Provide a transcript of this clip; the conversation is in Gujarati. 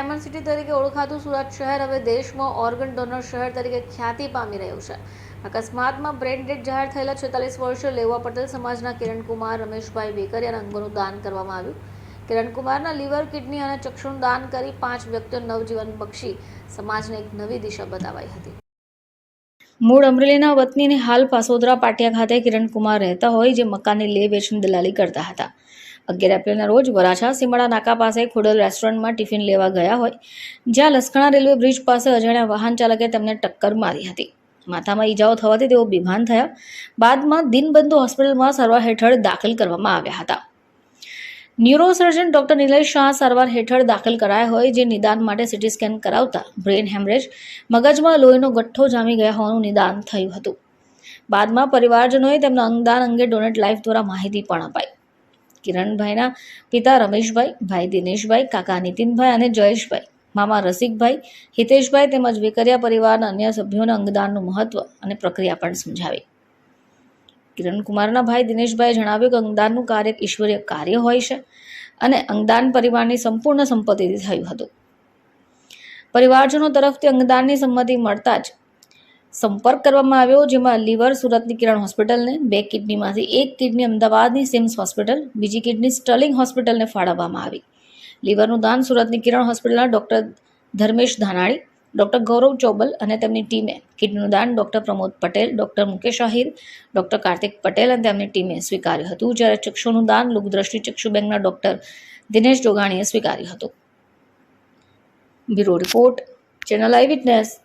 ડાયમંડ સિટી તરીકે ઓળખાતું સુરત શહેર હવે દેશમાં ઓર્ગન ડોનર શહેર તરીકે ખ્યાતિ પામી રહ્યું છે. અકસ્માતમાં બ્રેન ડેડ જાહેર થયેલા છેતાલીસ વર્ષીય લેવા પટેલ સમાજના કિરણકુમાર રમેશભાઈ વેકરિયાના અંગોનું દાન કરવામાં આવ્યું. કિરણકુમારના લીવર, કિડની અને ચક્ષુનું દાન કરી પાંચ વ્યક્તિઓ નવજીવન બક્ષી સમાજને એક નવી દિશા બતાવાઈ હતી. મૂળ અમરેલીના વતનીને હાલ પાસોદરા પાટિયા ખાતે કિરણકુમાર રહેતા હોય જે મકાનની લે વેચની દલાલી કરતા હતા. અગિયાર એપ્રિલના રોજ વરાછા સીમાડા નાકા પાસે ખોડલ રેસ્ટોરન્ટમાં ટિફિન લેવા ગયા હોય, જ્યાં લસકણા રેલવે બ્રિજ પાસે અજાણ્યા વાહન ચાલકે તેમને ટક્કર મારી હતી. માથામાં ઈજાઓ થવાથી તેઓ બેભાન થયા. બાદમાં દિનબંધુ હોસ્પિટલમાં સારવાર હેઠળ દાખલ કરવામાં આવ્યા હતા. ન્યુરોસર્જન ડોક્ટર નિલેશ શાહ સારવાર હેઠળ દાખલ કરાયા હોય, જે નિદાન માટે સીટી સ્કેન કરાવતા બ્રેન હેમરેજ મગજમાં લોહીનો ગઠ્ઠો જામી ગયા હોવાનું નિદાન થયું હતું. બાદમાં પરિવારજનોએ તેમના અંગદાન અંગે ડોનેટ લાઈફ દ્વારા માહિતી પણ અપાઈ. કિરણભાઈના પિતા રમેશભાઈ, ભાઈ દિનેશભાઈ, કાકા નીતિનભાઈ અને જયેશભાઈ, મામા રસિકભાઈ, હિતેશભાઈ તેમજ વેકરિયા પરિવારના અન્ય સભ્યોને અંગદાનનું મહત્વ અને પ્રક્રિયા પણ સમજાવી. કિરણકુમારના ભાઈ દિનેશભાઈએ જણાવ્યું કે અંગદાનનું કાર્ય એક ઈશ્વરીય કાર્ય હોય છે અને અંગદાન પરિવારની સંપૂર્ણ સંપત્તિથી થયું હતું. પરિવારજનો તરફથી અંગદાનની સંમતિ મળતા જ સંપર્ક કરવામાં આવ્યો, જેમાં લીવર સુરતની કિરણ હોસ્પિટલને બે કિડનીમાંથી એક કિડની અમદાવાદની સિમ્સ હોસ્પિટલ, બીજી કિડની સ્ટર્લિંગ હોસ્પિટલને ફાળવવામાં આવી. લીવરનું દાન સુરતની કિરણ હોસ્પિટલના ડૉક્ટર ધર્મેશ ધાનાણી, ડૉક્ટર ગૌરવ ચોબલ અને તેમની ટીમે કિડનીનું દાન doctor Pramod Patel, doctor Mukesh Ahir, doctor Kartik Patel અને તેમની ટીમે સ્વીકાર્યું હતું, જ્યારે ચક્ષુનું દાન લોકદ્રષ્ટિ ચક્ષુ બેંકના ડૉક્ટર દિનેશ જોગાણીએ સ્વીકાર્યું હતું. Bureau report, channel eyewitness.